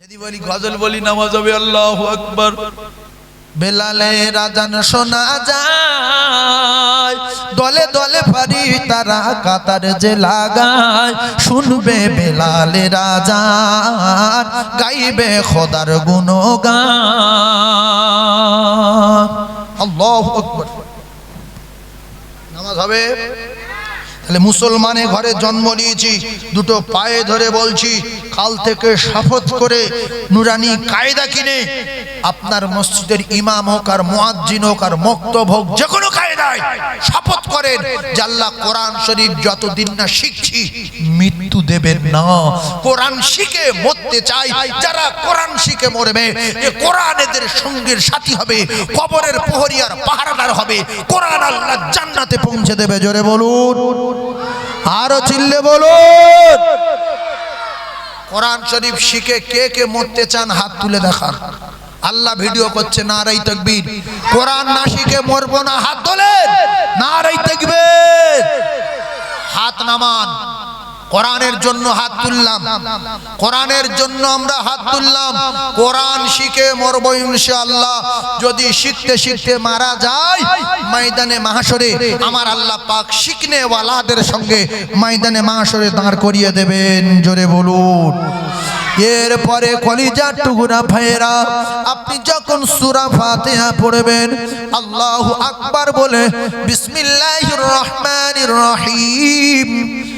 যদি বলি গজল বলি নামাজ হবে, আল্লাহ আকবর। বেলালে রাজান শোনা যায়, দলে দলে ফারি তারা কাতার যে লাগায়, শুনবে বেলালে রাজা গাইবে খোদার গুণগান। আল্লাহ আকবর। নামাজ হবে? তাহলে মুসলমানের ঘরে জন্ম নিয়েছি, দুটো পায়ে ধরে বলছি, কাল থেকে শপথ করে নুরানি কায়দা কিনে, আপনার মসজিদের ইমাম হোক আর মুয়াজ্জিন হোক আর মক্তব হোক যে কোনো কায়দায় শপথ করেন, যে আল্লাহ কোরআন শরীফ যতদিন না শিখছি, মৃত্যু দেবেন না। কোরআন শিখে মরতে চাই, যারা কোরআন শিখে মরবে, এ কোরআন এদের সঙ্গীর সাথী হবে, কবরের প্রহরী আর পাহারাদার হবে, কোরআন আল্লাহ জান্নাতে পৌঁছে দেবে, জোরে বলুন। আরও চিল্লে বলো কোরআন শরীফ শিখে কে কে মরতে চান হাত তুলে দেখান। আল্লাহ ভিডিও করছে না রাই তকবীর। কোরআন না শিখে মরবো না, হাত তোলেন। নারাই তকবীর। হাত নামান। কোরআনের জন্য হাত তুললাম। কোরআনের জন্য আমরা হাত তুললাম। কোরআন শিখে মরব ইনশাআল্লাহ। যদি শিখতে শিখতে মারা যায়, ময়দানে মাহাসরে আমার আল্লাহ পাক শিখনে ওয়ালাদের সঙ্গে ময়দানে মাহাসরে দাঁড় করিয়ে দেবেন। জোরে বলুন। এরপরে কলিজার টুকুরা ভাইয়েরা, আপনি যখন সুরা ফাতিহা পড়বেন, আল্লাহ আকবার বলে, বিসমিল্লাহির রহমানির রহিম।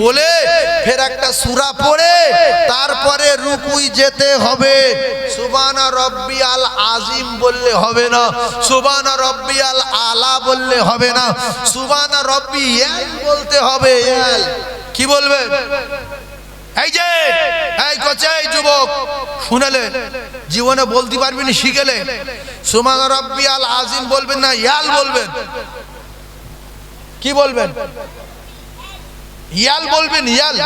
বলে ফের একটা সূরা পড়ে, তারপরে রুকুই যেতে হবে। সুবানা রব্বি আল আজিম বললে হবে না সুবানা রব্বি আল আলা বললে হবে না সুবানা রব্বি বলতে হবে, ইয়াল। কি বলবে? এই যে, এই কোচে, এই যুবক, শুনেলে, জীবনে বলতে পারবি না, শিখেলে। সুমান রব্বি আল আজিম বলবেন না, ইয়াল বলবেন। কি বলবেন? ইয়াল বলবেন, ইয়াল।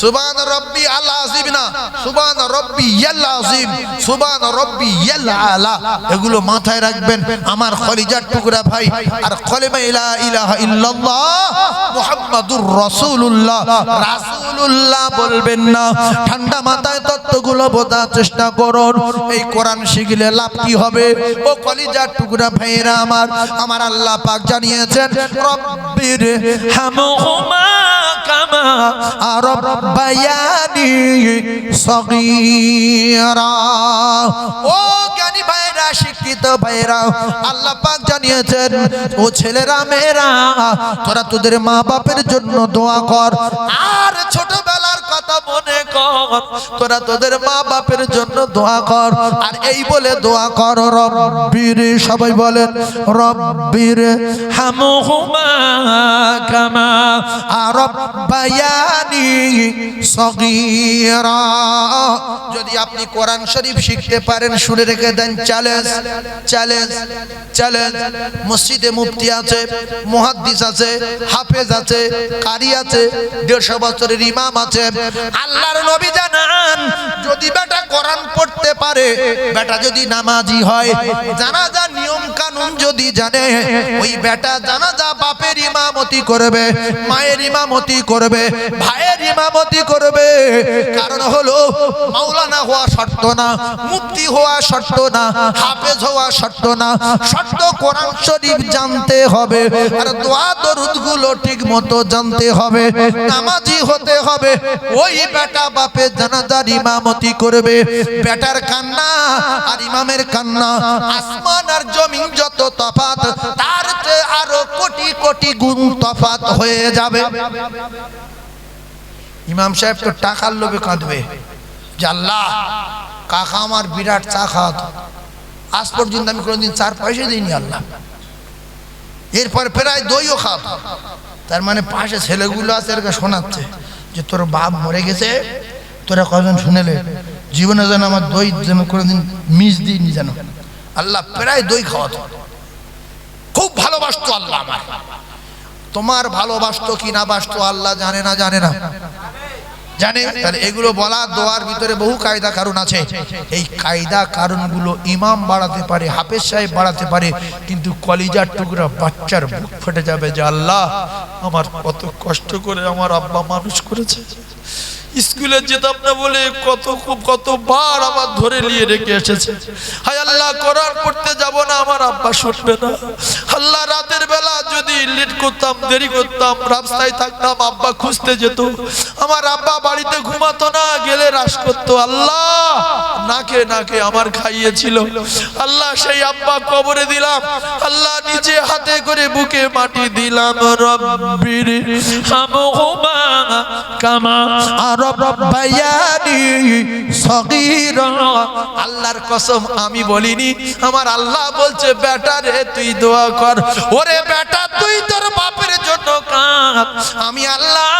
সুবান রব্বি আল আজিম না। সুবান রব্বি ইয়াল আজিম। সুবান রব্বি ইয়াল আলা। এগুলো মাথায় রাখবেন। আমার খলিজার টুকরা ভাই। আর কলেমা ইলা ইলাহা ইল্লাল্লাহ মুহাম্মাদুর রাসূলুল্লাহ। রাসূলুল্লাহ বলবেন না। ঠান্ডা মাথায় তত্ত্বগুলো বোঝার চেষ্টা করুন। এই কোরআন শিখলে লাভ কি হবে? ও কলিজার টুকরা ভাইরা আমার আমার আল্লাহ পাক জানিয়েছেন, রব্বির হামহুমা কামা ربياني صغيرا ও শিক্ষিত ভাইরা, আল্লাহ পাক জানিয়েছেন, ও ছেলেরা, মেয়েরা, তোরা তোদের মা বাপের জন্য দোয়া কর। আর মনে কর। তোরা তোদের মা বাপের জন্য দোয়া কর। আর এই বলে দোয়া কর রব্বির, সবাই বলেন, রব্বির হামহুমা কামা রব্বায়ানি সগীরা। যদি আপনি কোরআন শরীফ শিখতে পারেন, শুনে রেখে দেন, চ্যালেঞ্জ চ্যালেঞ্জ চ্যালেঞ্জ। মসজিদে মুফতি আছে, মুহাদ্দিস আছে, হাফেজ আছে, কারি আছে, দেড়শো বছরের ইমাম আছে। আল্লাহর নবী জানান যদি বেটা কোরআন পড়তে পারে বেটা যদি নামাজি হয় জানাজা নিয়ম কানুন যদি জানে, ওই বেটা জানাজা বাপের ইমামতি করবে, মায়ের ইমামতি করবে, ভাইয়ের ইমামতি করবে। কারণ হলো, মাওলানা হওয়া শর্ত না মুক্তি হওয়া শর্ত না, হাফেজ হওয়া শর্ত না। শর্ত কোরআন শরীফ জানতে হবে, আর দোয়া দরুদগুলো ঠিক মতো জানতে হবে, নামাজি হতে হবে। ওই বেটা বাপের জানাজার ইমামতি করবে। বেটার কান্না আর ইমামের কান্না, আসমান আর জমিন যত তফাত, তার চেয়ে আরও কোটি কোটি গুণ তফাত হয়ে যাবে। ইমাম সাহেব তো টাকার লোভে কাঁদবে। যে আল্লাহ, কাকা আমার বিরাট চা খাওয়াত। আজ পর্যন্ত আমি কোনোদিন চার পয়সা দিইনি আল্লাহ। এরপর প্রায় দইও খাব তার মানে পাশে ছেলেগুলো আছে এরকে শোনাচ্ছে যে তোর বাপ মরে গেছে, তোরা কজন শুনেলে? জীবনে যেন আমার দই যেন কোনোদিন মিস দিইনি যেন। আল্লাহ প্রায় দই খাওয়াতো খুব ভালোবাসতো আল্লাহ আমার তোমার ভালোবাসতো কি না বাসতো আল্লাহ জানে না জানে না। জানে? তাহলে এগুলো বলা দোয়ার ভিতরে বহু কায়দা কারণ আছে। এই কায়দা কারণগুলো ইমাম বাড়াতে পারে, হাফেজ সাহেব বাড়াতে পারে, কিন্তু কলিজার টুকরা বাচ্চার বুক ফেটে যাবে যে আল্লাহ, আমার কত কষ্ট করে আমার আব্বা মানুষ করেছে। স্কুলে যেতাম না বলে কত কতবার আমার ধরে নিয়ে রেখে এসেছে। হায় আল্লাহ কোরআন পড়তে যাব না, আমার আব্বা শুনবে না। আল্লাহ, রাতের বেলা যদি লেট করতাম, দেরি করতাম, রাস্তায় থাকতাম, আব্বা খুঁজতে যেত। আমার আব্বা বাড়িতে ঘুমাতো না, গেলে রাস করতো। আল্লাহ, নাকে নাকে আমার খাইয়েছিল। আল্লাহ, সেই আব্বা কবরে দিলাম। আল্লাহ, নিজে হাতে করে বুকে মাটি দিলাম। রব্বির কামা আল্লাহর কসম, আমি বলিনি। আমার আল্লাহ বলছে, বেটা রে, তুই দোয়া কর। ওরে বেটা, তুই তোর বাপের জন্য কাঁদ। আমি আল্লাহ,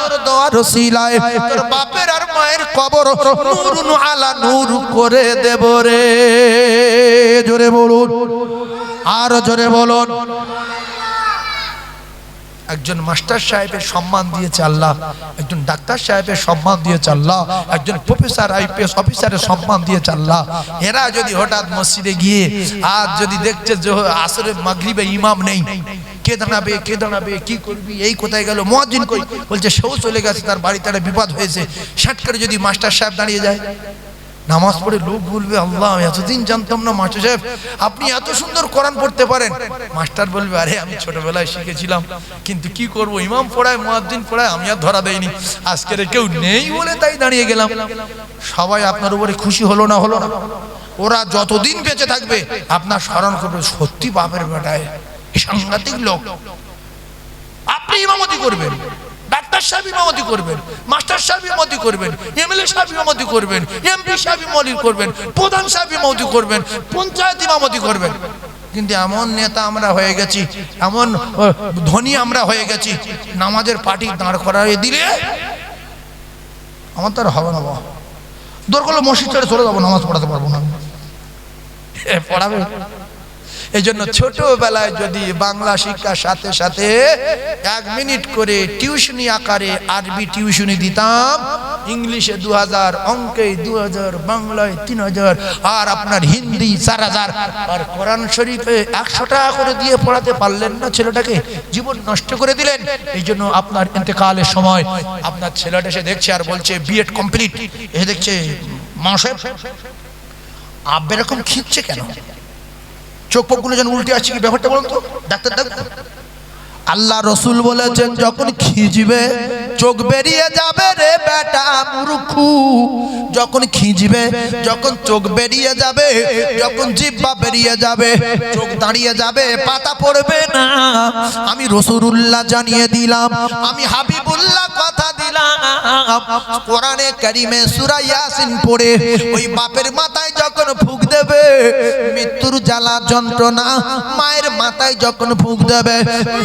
তোর দোয়া রসিলায় তোর বাপের আর মায়ের কবর আলা নূর করে দেব রে। জোরে বলুন। আর জোরে বলুন। একজন মাস্টার সাহেবের সম্মান দিয়েছে আল্লাহ, একজন ডাক্তার সাহেবের সম্মান দিয়েছে আল্লাহ, একজন প্রফেসর আইপিএস অফিসারের সম্মান দিয়েছে আল্লাহ। এরা যদি হঠাৎ মসজিদে গিয়ে আজ যদি দেখছে যে আসরে মাগরিবে ইমাম নেই, কে দাঁড়াবে কে দাঁড়াবে, কি করবি, এই কোথায় গেল মহাজিন কই? বলছে সেও চলে গেছে, তার বাড়িতে একটা বিপদ হয়েছে। ষাট করে যদি মাস্টার সাহেব দাঁড়িয়ে যায় নামাজ পড়ে লোক বলবে, আল্লাহ, আমি এতদিন জানতাম না, মাস্টার সাহেব, আপনি এত সুন্দর কোরআন পড়তে পারেন। মাস্টার বলবে, আরে, আমি ছোটবেলায় শিখেছিলাম, কিন্তু কি করব? ইমাম পড়ায়, মুয়াজ্জিন পড়ায়, আমি আর ধরা দেইনি। আজকের কেউ নেই বলে তাই দাঁড়িয়ে গেলাম। সবাই আপনার উপরে খুশি হলো না হলো না? ওরা যতদিন বেঁচে থাকবে, আপনার স্মরণ করবে, সত্যি বাপের বেটায়, সাংঘাতিক লোক। আপনি ইমামতি করবেন। ডাক্তার সাহেব ইমামতি করবেন মাস্টার সাহেব ইমামতি করবেন এমএলএ সাহেব ইমামতি করবেন এমপি সাহেব ইমামতি করবেন, প্রধান সাহেব ইমামতি করবেন, পঞ্চায়েত ইমামতি করবেন। কিন্তু এমন নেতা আমরা হয়ে গেছি, এমন ধনী আমরা হয়ে গেছি, নামাজের পার্টি দাঁড় করাই দিলে আমার তো আর হবে না বাবা। দরকার মসজিদ ছেড়ে চলে যাব, নামাজ পড়াতে পারব না পড়াবে। এই জন্য ছোটবেলায় যদি বাংলা শিক্ষার সাথে সাথে এক মিনিট করে টিউশনি আকারে আরবি টিউশনি দিতাম, ইংলিশে দু হাজার অঙ্কে দু হাজার বাংলায় তিন হাজার আর আপনার হিন্দি চার হাজার আর কোরআন শরীফে একশো টাকা করে দিয়ে পড়াতে পারলেন না ছেলেটাকে, জীবন নষ্ট করে দিলেন। এই জন্য আপনার ইন্তেকালের সময় আপনার ছেলেটা এসে দেখছে আর বলছে বিএড কমপ্লিট এ দেখছে মাসের আব্বা এরকম খিঁচছে কেন? চোখ পকগুলো যেন উল্টে আসছে কি ব্যাপারটা বলুন তো? Doctor doctor. আল্লাহ রসুল বলেছেন, যখন খিঁজবে চোখ বেরিয়ে যাবে রে বেটা মুরুখু। যখন খিঁজবে যখন চোখ বেরিয়ে যাবে, যখন জিব্বা বেরিয়ে যাবে, চোখ দাঁড়িয়ে যাবে, পাতা পড়বে না। আমি রসুল্লাহ জানিয়ে দিলাম, আমি হাবিবুল্লাহ কোরআনে কারিমে ইয়াসিন পড়ে ওই বাপের মাথায় যখন ফুক দেবে, মৃত্যুর জ্বালা যন্ত্রণা, মায়ের মাথায় যখন ফুক দেবে,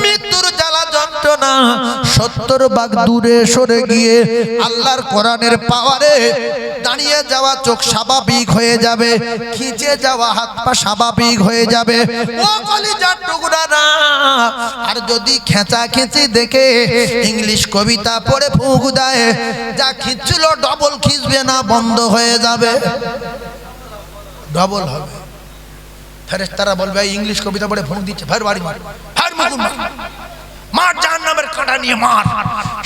মৃত্যুর জ্বালা যন্ত্রণা সত্তর বাঘ দূরে সরে গিয়ে আল্লাহর কোরআনের পাওয়ারে দাঁড়িয়ে যাওয়া চোখ স্বাভাবিক হয়ে যাবে খিচে যাওয়া হাত পা স্বাভাবিক হয়ে যাবে ও আর যদি খেঁচা খেঁচি দেখে ইংলিশ কবিতা পড়ে ফুক দেয় যা খিচ্ছিল ডবল খিচবে না বন্ধ হয়ে যাবে ডবল হবে ফেরেস্তারা বলবে ইংলিশ কবিতা পড়ে ফুঁক দিচ্ছে ফের বাড়ি মার মার মার কাঁটা নিয়ে মার।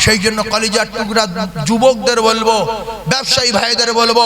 সেই জন্য কলিজার টুকরা যুবকদের বলব, ব্যবসায়ী ভাইদের বলব,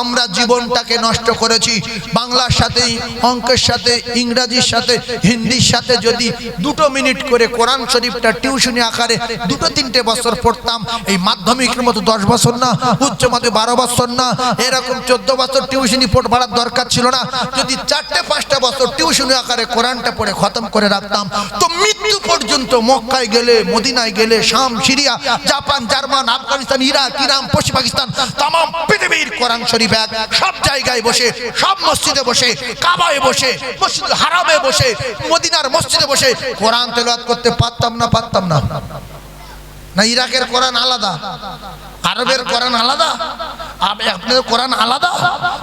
আমরা জীবনটাকে নষ্ট করেছি। বাংলার সাথে, অঙ্কের সাথে, ইংরাজির সাথে, হিন্দির সাথে যদি দুটো মিনিট করে কোরআন শরীফটা টিউশনি আকারে দুটো তিনটে বছর পড়তাম, এই মাধ্যমিকের মতো দশ বছর না, উচ্চ মাধ্যমিক বারো বছর না, এরকম চোদ্দ বছর টিউশনি পড় ভাড়ার দরকার ছিল না। যদি চারটে, পাঁচটা বছর টিউশনি আকারে কোরআনটা পড়ে খতম করে রাখতাম, তো মৃত্যু পর্যন্ত মক্কায় গেলে মদিনায় গেলে শাম, Syria, Japan, German, Afghanistan, Iraq, Iran, পশ্চিম পাকিস্তান তাম পৃথিবীর কোরআন শরীফ এক। সব জায়গায় বসে, সব মসজিদে বসে, কাবায় বসে, মসজিদ হারামে বসে, মদিনার মসজিদে বসে কোরআন তেলাওয়াত করতে পারতাম না পারতাম না। না, ইরাকের কোরআন আলাদা, আরবের কোরআন আলাদা আপ- আপনাদের কোরআন আলাদা,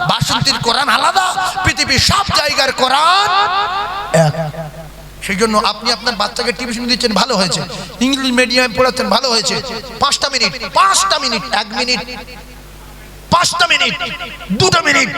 বাসন্তীর কোরআন আলাদা, পৃথিবীর সব জায়গার কোরআন এক। সেই জন্য আপনি আপনার বাচ্চাকে টিউশন দিচ্ছেন, ভালো হয়েছে। ইংলিশ মিডিয়ামে পড়াচ্ছেন, ভালো হয়েছে। পাঁচটা মিনিট পাঁচটা মিনিট, এক মিনিট। পাঁচটা মিনিট, দুটো মিনিট,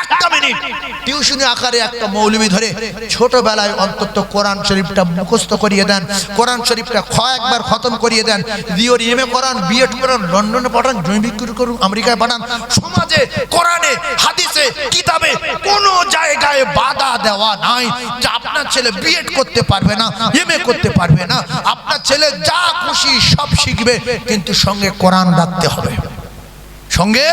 একটা মিনিট। টিউশনি আকারে একটা মৌলবি ধরে ছোটবেলায় অন্তত কোরআন শরীফটা মুখস্থ করিয়ে দেন, কোরআন শরীফটা খ একবার খতম করিয়ে দেন, দিওর এম এ করান বিএড করান, লন্ডনে পাঠান, জৈবিক করুন, আমেরিকায় পাঠান সমাজে, কোরআনে, হাদিসে, কিতাবে কোনো জায়গায় বাধা দেওয়া নাই যে আপনার ছেলে বিএড করতে পারবে না এম এ করতে পারবে না। আপনার ছেলে যা খুশি সব শিখবে, কিন্তু সঙ্গে কোরআন রাখতে হবে। সঙ্গে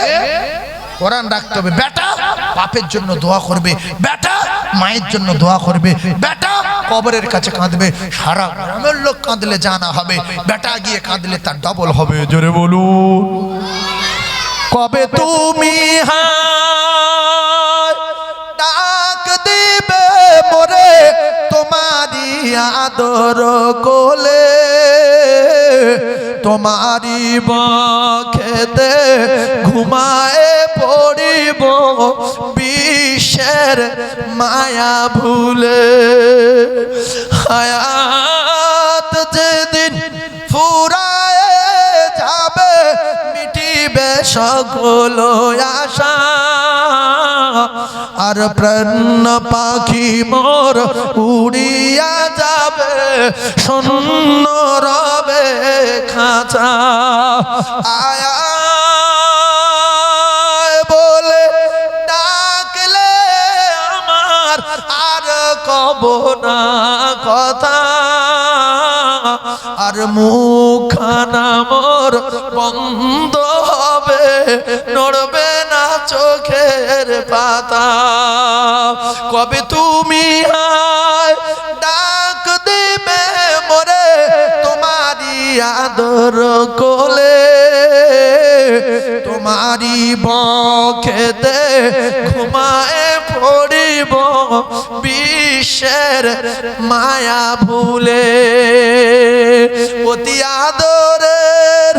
কোরআন রাখতে হবে। বেটা, বাপের জন্য দোয়া করবে। বেটা, মায়ের জন্য দোয়া করবে। বেটা, কবরের কাছে কাঁদবে। সারা গ্রামের লোক কাঁদলে জানা হবে। বেটা গিয়ে কাঁদলে তার ডবল হবে। জোরে বলুন। কবে তুমি ডাক দিবে মোরে তোমারি আদর কোলে? তোমারি বখেতে ঘুমায় পড়িব বিশ্বের মায়া ভুলে। হায়াত যেদিন ফুরায় যাবে, মিটিবে সকল আশা। আর প্রাণ পাখি মোর উড়িয়া যাবে, শূন্য রবে খাঁচা। আয়া কব না কথা। আর মুখানা মোর বন্ধ হবে, নড়বে না চোখের পাতা। কবে তুমি আয় আদর কোলে তোমারি বখেতে ঘুমায় পড়িব, বিশ্বের মায়া ভুলে। অতি আদরের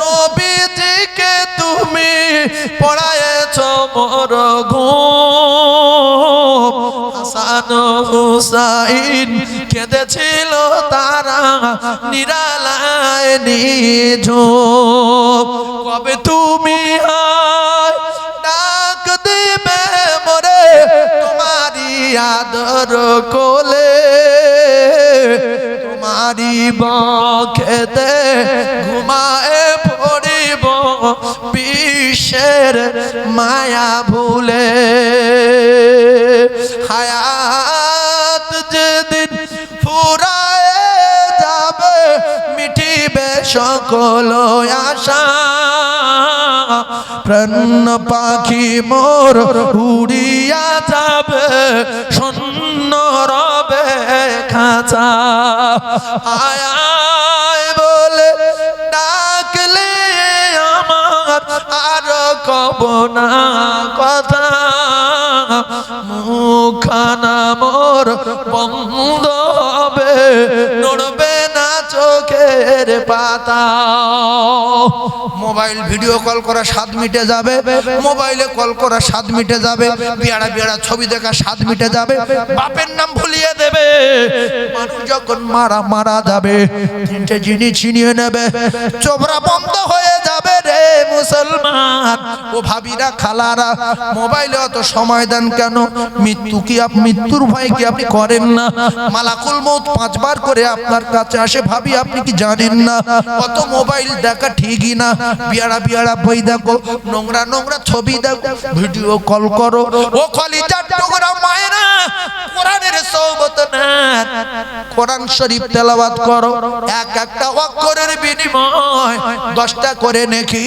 নবীজিকে তুমি পড়ায়েছ মোর ঘুম। হাসান হুসাইন। কেঁদেছিল তারা নিরালায় নিঝুম কবে তুমি ডাক দিবে মোরে তোমারি আদর কোলে। তোমারি বখেতে ঘুমায় পড়িব বিশ্বের মায়া ভুলে। হায়াত যেদিন ফুরায় যাবে, মিটিবে সকল আশা। প্রাণ পাখি মোর উড়িয়া যাবে, শূন্য রবে খাঁচা। আয় আর কব না কথা। মুখানা মোর বন্ধ হবে নড়বে চোখের পাতা। মোবাইল ভিডিও কল করা স্বাদ মিটে যাবে। মোবাইলে কল করা স্বাদ মিটে যাবে। বিয়ারা বিয়ারা ছবি দেখা স্বাদ মিটে যাবে। বাপের নাম ভুলিয়ে দেবে। মানুষ যখন মারা মারা যাবে, তিনটে জিনিস ছিনিয়ে নেবে। চোবরা বন্ধ হয়ে যাবে রে মুসলমান। ও ভাবিরা খালারা, মোবাইলে অত সময় দেন কেন? মৃত্যু কি আপ, মৃত্যুর ভয় কি আপনি করেন না? মালাকুল মৌত পাঁচবার করে আপনার কাছে আসে, ভাবি আপনি কি জানেন না? কত মোবাইল দেখা ঠিকই না। বিয়ারা বিয়ারা বই দেখো, নোংরা নোংরা ছবি দেখো। ভিডিও কল করো। ও কলিজার টুকরা মায়েরা কোরআনের সৌবত নেন কোরআন শরীফ তেলাওয়াত করো। এক একটা অক্ষরের বিনিময় দশটা করে নাকি।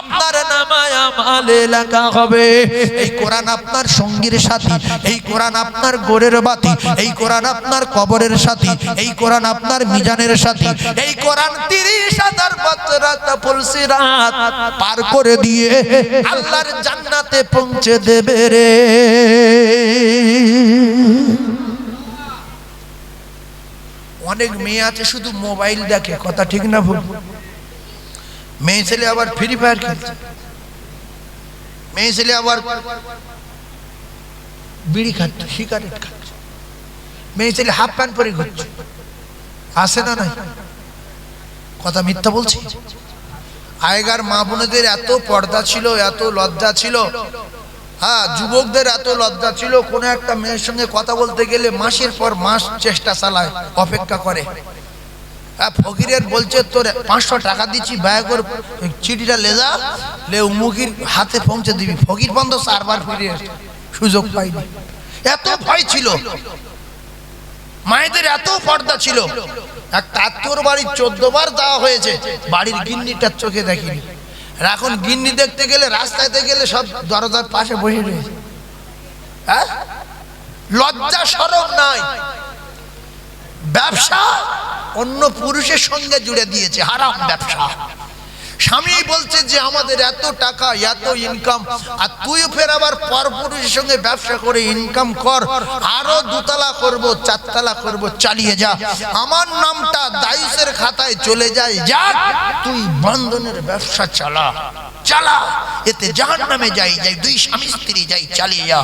আপনার নামায় আমালে লেখা হবে। এই কোরআন আপনার সঙ্গীর সাথী। এই কোরআন আপনার গোরের বাতি। এই কোরআন আপনার কবরের সাথী। এই কোরআন আপনার মিজানের সাথী। এই কোরআন তিরিশ হাজার বছর পুলসিরাত পার করে দিয়ে আল্লাহর জান্নাতে পৌঁছে দেবে রে। অনেক মেয়ে আছে, শুধু মোবাইল দেখে, কথা ঠিক না ভুল? মেয়ে ছেলে আবার ফ্রি ফায়ার খেলছে। মেয়ে ছেলে আবার বিড়ি খাচ্ছে, সিগারেট খাচ্ছে। মেয়ে ছেলে হাফ প্যান্ট পরে ঘুরছে। আসে না নাই? কথা মিথ্যা বলছি আগেকার মা বোনেদের এত পর্দা ছিল, এত লজ্জা ছিল। হ্যাঁ যুবকদের এত লজ্জা ছিল কোনো একটা মেয়ের সঙ্গে কথা বলতে গেলে মাসের পর মাস চেষ্টা চালায় অপেক্ষা করে। হ্যাঁ, ফকিরের বলছে তোর পাঁচশো টাকা দিচ্ছি ব্যয় করে চিঠিটা লেজা লে উমুকির হাতে পৌঁছে দিবি। ফকির বন্ধ চারবার ফিরে সুযোগ পাইনি এত ভয় ছিল। মায়েদের এত পর্দা ছিল। একটা আত্মীয়র বাড়ির চোদ্দ বার দেওয়া হয়েছে বাড়ির গিন্নিটার চোখে দেখিনি। আর এখন গিন্নি দেখতে গেলে রাস্তাতে গেলে সব দরজার পাশে বসে রয়েছে। হ্যাঁ? লজ্জা সরব নাই। ব্যবসা অন্য পুরুষের সঙ্গে জুড়ে দিয়েছে হারাম ব্যবসা। স্বামী বলছে যে আমাদের এত টাকা, এত ইনকাম আর তুই ফের আবার পর পুরুষের সঙ্গে ব্যবসা করে ইনকাম কর। আরও দুতলা করব, চারতলা করব, চালিয়ে যা। আমার নামটা দায়ুসের খাতায় চলে যায়। যাক, তুই বন্ধনের ব্যবসা চালা। চালা এতে জাহান নামে যাই যাই, দুই স্বামী স্ত্রী যাই, চালিয়ে যা।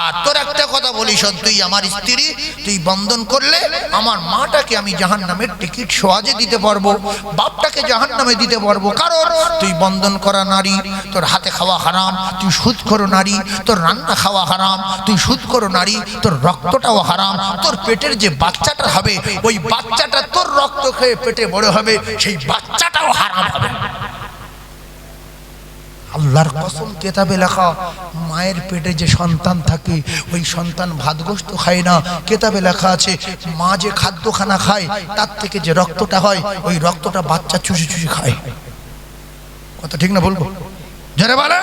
আর তোর একটা কথা বলি শোন, তুই আমার স্ত্রী, তুই বন্ধন করলে আমার মাটাকে আমি জাহান নামের টিকিট সহজে দিতে পারব, বাপটাকে জাহান নামে দিতে পারব। কারণ তুই বন্ধন করা নারী, তোর হাতে খাওয়া হারাম, তুই সুদ করো নারী, তোর রান্না খাওয়া হারাম, তুই সুদ করো নারী, তোর রক্তটাও হারাম, তোর পেটের যে বাচ্চাটা হবে, ওই বাচ্চাটা তোর রক্ত খেয়ে পেটে বড় হবে, সেই বাচ্চাটাও হারাম হবে। আল্লাহর কসম কেতাবে লেখা, মায়ের পেটে যে সন্তান থাকে, ওই সন্তান ভাতগ্রস্ত খায় না। কেতাবে লেখা আছে, মা যে খাদ্য খানা খায়, তার থেকে যে রক্তটা হয়, ওই রক্তটা বাচ্চা চুষি চুষি খায়। কথা ঠিক না বলব? বলে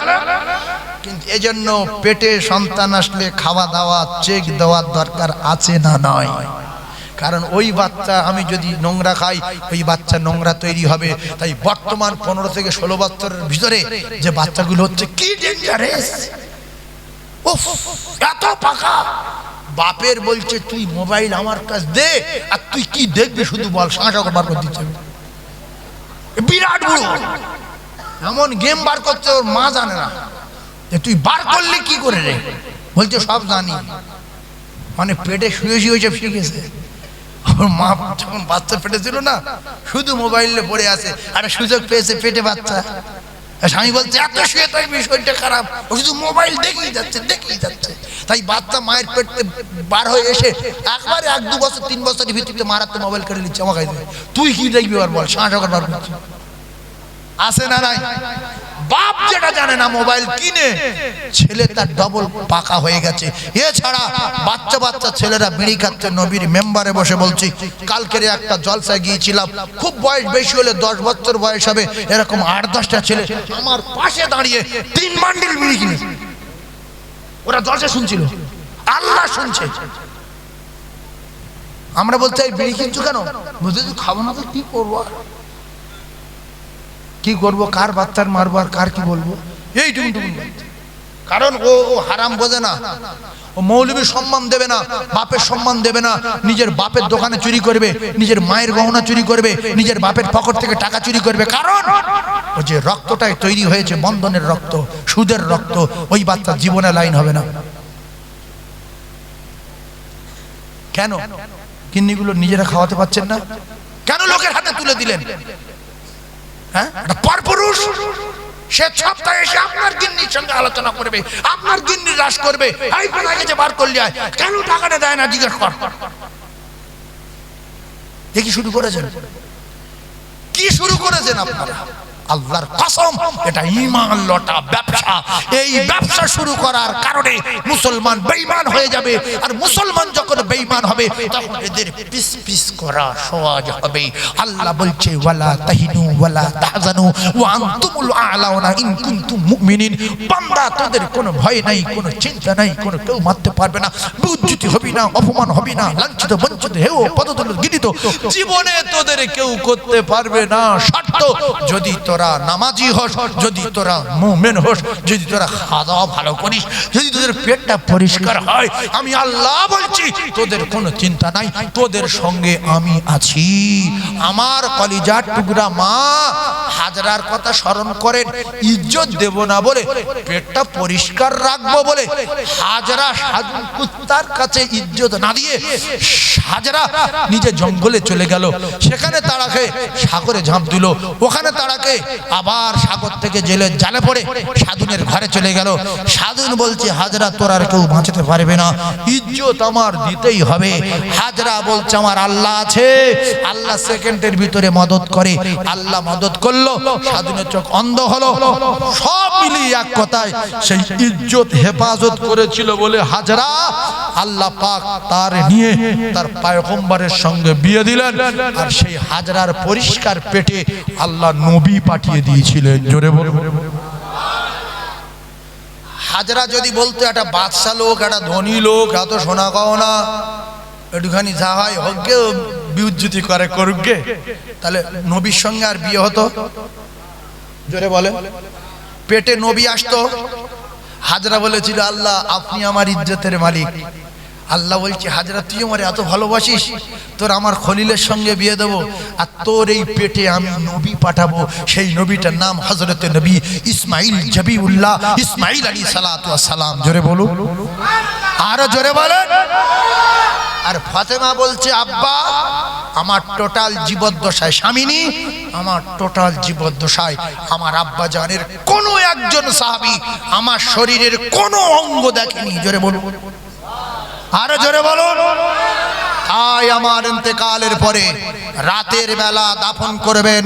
কিন্তু এজন্য পেটে সন্তান আসলে খাওয়া দাওয়া, চেক দেওয়ার দরকার আছে না নয় কারণ ওই বাচ্চা আমি যদি নোংরা খাই, ওই বাচ্চা নোংরা তৈরি হবে। তাই বর্তমান পনেরো থেকে ষোলো বছরের ভিতরে যে বাচ্চাগুলো হচ্ছে, কি এত পাকা! বাপের বলছে, তুই মোবাইল আমার কাছে দে, আর তুই কি দেখবি শুধু বল? সাঁটা বার দিচ্ছে। বিরাট এমন গেম বার করছে, ওর মা জানে না। যে তুই বার করলি কি করে রে? বলছে, সব জানি। মানে পেটে শুয়ে শুয়ে সব শিখেছে ওর মা যখন বাচ্চা পেটে ছিল না, শুধু মোবাইলে পড়ে আছে, আরে সুযোগ পেয়েছে পেটে বাচ্চা। স্বামী বলছে, এত শুয়ে থাকবি শরীরটা খারাপ। ও শুধু মোবাইল দেখেই যাচ্ছে দেখেই যাচ্ছে। তাই বাচ্চা মায়ের পেটে বার হয়ে এসে একবারে এক, দু বছর, তিন বছরের ভিত্তিতে মারাত্মক মোবাইল কেটে নিচ্ছে, আমাকে তুই কি দেখবি আর বল সাঁ সকাল বার করছিস। আছে না নাই? বাপ যেটা জানে না, মোবাইল কিনে, ছেলে তার ডবল পাকা হয়ে গেছে। এছাড়া বাচ্চা বাচ্চা ছেলেরা বিড়ি খাচ্ছে, নবীর মেম্বারে বসে বলছি, কালকের একটা জলসায় গিয়েছিলাম, খুব বয়স বেশি হলে দশ বছর বয়স হবে, এরকম আট দশটা ছেলে আমার পাশে দাঁড়িয়ে তিন বান্ডিল বিড়ি কিনে। ওরা দশে শুনছিল, আল্লাহ শুনছে। আমরা এই বিড়ি কিনছো কেন? বুঝতে খাব না তো, কি করব? কি করব? কার বাচ্চার মারবো আর কার কি বলব? এইটুকু টুকুন। কারণ ও ও হারাম বোঝে না। ও মৌলবীর সম্মান দেবে না, বাপের সম্মান দেবে না। নিজের বাপের দোকানে চুরি করবে, নিজের মায়ের গহনা চুরি করবে, নিজের বাপের পকেট থেকে টাকা চুরি করবে। কারণ ও যে রক্তটাই তৈরি হয়েছে, বন্ধনের রক্ত, সুদের রক্ত, ওই বাচ্চার জীবনে লাইন হবে না। কেন? কিন্নিগুলো নিজেরা খাওয়াতে পারছেন না? কেন লোকের হাতে তুলে দিলেন? হ্যাঁ? পরপুরুষ সপ্তাহে এসে আপনার গিন্নির সঙ্গে আলোচনা করবে, আপনার গিন্নি হ্রাস করবে, এই কোথায় গেছে বার করলে আয় কেন টাকাটা দেয় না, জিজ্ঞেস কর। দেখি শুরু করেছেন? কি শুরু করেছেন আপনারা? আল্লাহর কসম, এটা ইমান লটা ব্যবসা। এই ব্যবসা শুরু করার কারণে মুসলমান বেঈমান হয়ে যাবে। আর মুসলমান যখন বেঈমান হবে, তখন এদের পিস পিস করা সহজ হবে। আল্লাহ বলছে, ওয়ালা তাহিনু, ওয়ালা তাহজানু, ওয়া আনতুমুল আলাউনা ইন কুনতুম মুমিনিন। বান্দা, তোদের কোনো ভয় নাই, কোনো চিন্তা নাই, কোনো কেউ মারতে পারবে না। বিউজ্জতি হবি না, অপমান হবি না, লাঞ্ছিত, বঞ্চিত, হেও পদদল গিরিত। জীবনে তোদের কেউ করতে পারবে না। শর্ত, যদি তোরা নামাজি হস, যদি তোরা মুমেন হস, যদি তোরা খাওয়া দাওয়া ভালো করিস, যদি তোদের পেটটা পরিষ্কার হয়, আমি আল্লাহ বলছি, তোদের কোনো চিন্তা নাই, তোদের সঙ্গে আমি আছি। আমার কলিজার টুকরা মা হাজরার কথা স্মরণ করেন, ইজ্জত দেব না বলে, পেটটা পরিষ্কার রাখব বলে হাজরা সাধু কুত্তার কাছে ইজ্জত না দিয়ে হাজরা নিজে জঙ্গলে চলে গেল। সেখানে তাড়াকে সাগরে ঝাঁপ দিল। ওখানে তাড়াকে আবার সাগর থেকে জেলে জালে পড়ে সাধুনের ঘরে চলে গেল। সাধুন বলছে, হাজরা, তোর আর কেউ বাঁচাতে পারবে না। ইজ্জত আমার দিতেই হবে। হাজরা বলছে, আমার আল্লাহ আছে। আল্লাহ সেকেন্ডের ভিতরে মদত করে। আল্লাহ মদত করল। সাধুনের চোখ অন্ধ হলো। সব মিলিয়ে এক কথায় সেই ইজ্জত, হেফাজত করেছিল বলে হাজরা আল্লাহ পাক তার নিয়ে তার পায়গম্বরের সঙ্গে বিয়ে দিলেন। আর সেই হাজরার পরিষ্কার পেটে আল্লাহ নবী পাঠিয়ে দিয়েছিলেন। জোরে বলুন। হাজরা যদি বলতো, একটা বাদশা লোক, একটা ধনী লোক, এত সোনা গহনা, একটুখানি যা হয় হোক বিউজ্জুতি করে করুক তাহলে নবীর সঙ্গে আর বিয়ে হতো? জোরে বলে পেটে নবী আসতো? হাজরা বলেছিল, আল্লাহ, আপনি আমার ইজ্জতের মালিক। আল্লাহ বলছে, হাজরা, তুই আমার এত ভালোবাসিস? তোর আমার খলিলের সঙ্গে বিয়ে দেবো আর তোর এই পেটে আমি নবী পাঠাবো। সেই নবীটার নাম হজরত নবী ইসমাইল জবিউল্লাহ, ইসমাইল আলী সালাতু সালাম। জোরে বলুন। আরও জোরে বলেন। আর ফাতেমা বলছে, আব্বা, আমার টোটাল জীবদ্দশায় স্বামিনী আমার টোটাল জীবদ্দশায় আমার আব্বা জানের কোনো একজন সাহাবি আমার শরীরের কোনো অঙ্গ দেখেনি। জোরে বলুন। আরও জোরে বলুন। তাই আমার ইন্তেকালের পরে রাতের বেলা দাফন করবেন,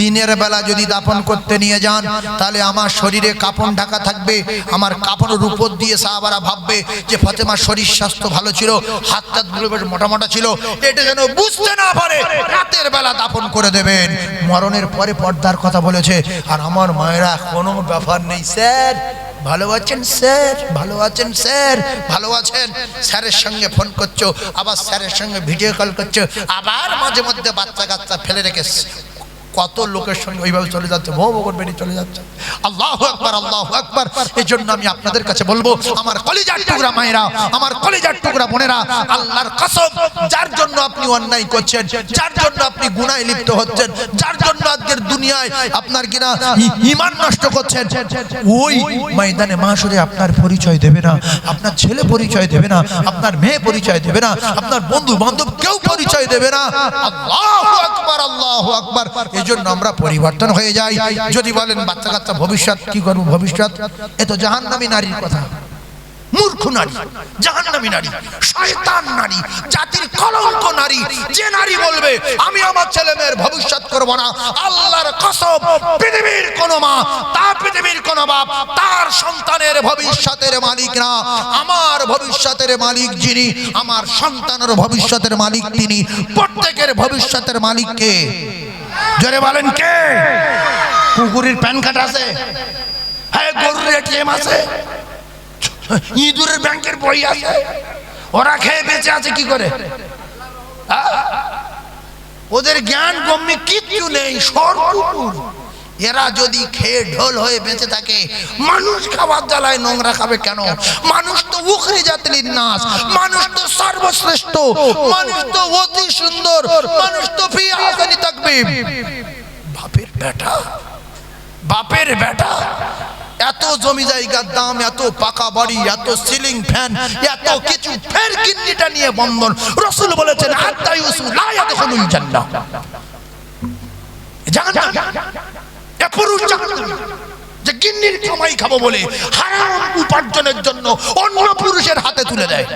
দিনের বেলা যদি দাফন করতে নিয়ে যান, তাহলে আমার শরীরে কাপড় ঢাকা থাকবে, আমার কাপড়ের উপর দিয়ে সাহাবারা ভাববে যে ফতেমার শরীর স্বাস্থ্য ভালো ছিল, হাত টাতগুলো বেশ মোটা মোটা ছিল, এটা যেন বুঝতে না পারে, রাতের বেলা দাফন করে দেবেন। মরণের পরে পর্দার কথা বলেছে, আর আমার মায়েরা কোনো ব্যাপার নেই, স্যার। ভালো আছেন, স্যার? ভালো আছেন, স্যার? ভালো আছেন? স্যারের সঙ্গে ফোন করছ, আবার স্যারের সঙ্গে ভিডিও কল করছ, আবার মাঝে মধ্যে বাচ্চা কাচ্চা ফেলে রেখে কত লোকের সঙ্গে ওইভাবে চলে যাচ্ছে, ভো ভো করে বেরিয়ে চলে যাচ্ছে। আল্লাহ আকবার আল্লাহ আকবার। এই জন্য আমি আপনাদের কাছে বলব, আমার কলিজার টুকরা মায়েরা, আমার কলিজার টুকরা বোনেরা, আল্লাহর কসম, যার জন্য আপনি অন্যায় করছেন, যার জন্য আপনি গুনায় লিপ্ত হচ্ছেন, যার জন্য আজকের দুনিয়ায় আপনার কিনা ইমান নষ্ট করছেন, ওই ময়দানে মাসুরে আপনার পরিচয় দেবে না, আপনার ছেলে পরিচয় দেবে না, আপনার মেয়ে পরিচয় দেবে না, আপনার বন্ধু বান্ধব কেউ পরিচয় দেবে না। আল্লাহ আকবার আল্লাহ আকবার। এই জন্য আমরা পরিবর্তন হয়ে যাই। যদি বলেন বাচ্চা কাচ্চা ভবিষ্যৎ, কি করব ভবিষ্যৎ? এ তো জাহান্নামী নারীর কথা। আমার ভবিষ্যৎ না। আল্লাহর পৃথিবীর কোন মা তার পৃথিবীর কোন বাপ, তার সন্তানের ভবিষ্যতের মালিক না। আমার ভবিষ্যতের মালিক যিনি, আমার সন্তানের ভবিষ্যতের মালিক তিনি। প্রত্যেকের ভবিষ্যতের মালিক কে? জোরে বলেন কে? কুকুরের প্যান কার্ড আছে। হ্যাঁ গরুর এটিএম আছে। ইঁদুরের ব্যাংকের বই আছে। ওরা খেয়ে বেঁচে আছে কি করে? ওদের জ্ঞান গম্যে কিচ্ছু নেই সর কুকুর। এরা যদি খেয়ে ঢোল হয়ে বেঁচে থাকে, মানুষ খাবার জ্বালায় নোংরা খাবে কেন? মানুষ তো উখরি জাতির নাচ মানুষ তো সর্বশ্রেষ্ঠ, মানুষ তো অতি সুন্দর, মানুষ তো ফি থাকবে বাপের বেটা বাপের বেটা, এত জমি জায়গার দাম, এত পাকা বাড়ি, এত সিলিং ফ্যান এত কিছু ফের কিডনিটা নিয়ে বন্ধন। রসুল বলেছেন, আত্মাই উসুল, লা ইয়াদখুলুল জান্নাহ। জাহান্নাম এ পুরুষ জাহান্নামী। যে গিন্নির কামাই খাব বলে হারাম উপার্জনের জন্য অন্য পুরুষের হাতে তুলে দেয়।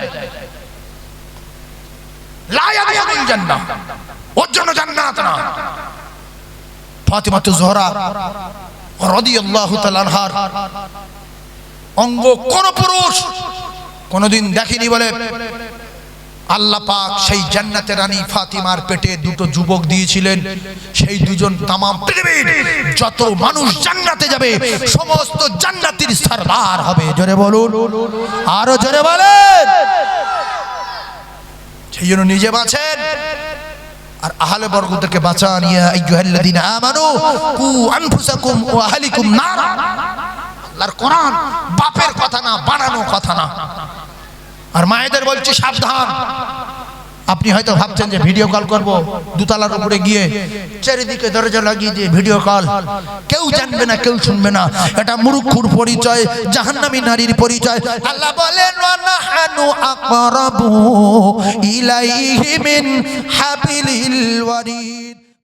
ওর জন্য জান্নাত না। ফাতিমা অঙ্গ কোন পুরুষ কোনদিন দেখেনি বলে? আল্লাহ পাক সেই জান্নাতের রানী ফাতিমার পেটে দুটো যুবক দিয়েছিলেন। সেই দুজন তামাম পৃথিবীর যত মানুষ জান্নাতে যাবে, সমস্ত জান্নাতির সরদার হবে। জোরে বলুন। আরও জোরে বলেন। সেই জন্য নিজে বাঁচেন। আর আহলে বর্গদেরকে বাঁচান। ইয়া আইয়ুহাল্লাযীনা আমানু কু আনফুসাকুম ওয়া আহলিকুম নারা। আল্লাহর কোরআন বাপের কথা না, বানানো কথা না। আর মায়েদের বলছি সাবধান। আপনি হয়তো ভাবছেন যে ভিডিও কল করব, দুতলার উপরে গিয়ে চারিদিকে দরজা লাগিয়ে দিয়ে ভিডিও কল কেউ জানবে না, কেউ শুনবে না। এটা মুরুক্ষুর পরিচয়, জাহান্নামী নারীর পরিচয়। আল্লাহ বলেন ওয়ানাহানু আকরাবু ইলাইহি মিন হাবিলিল ওয়ারিদ।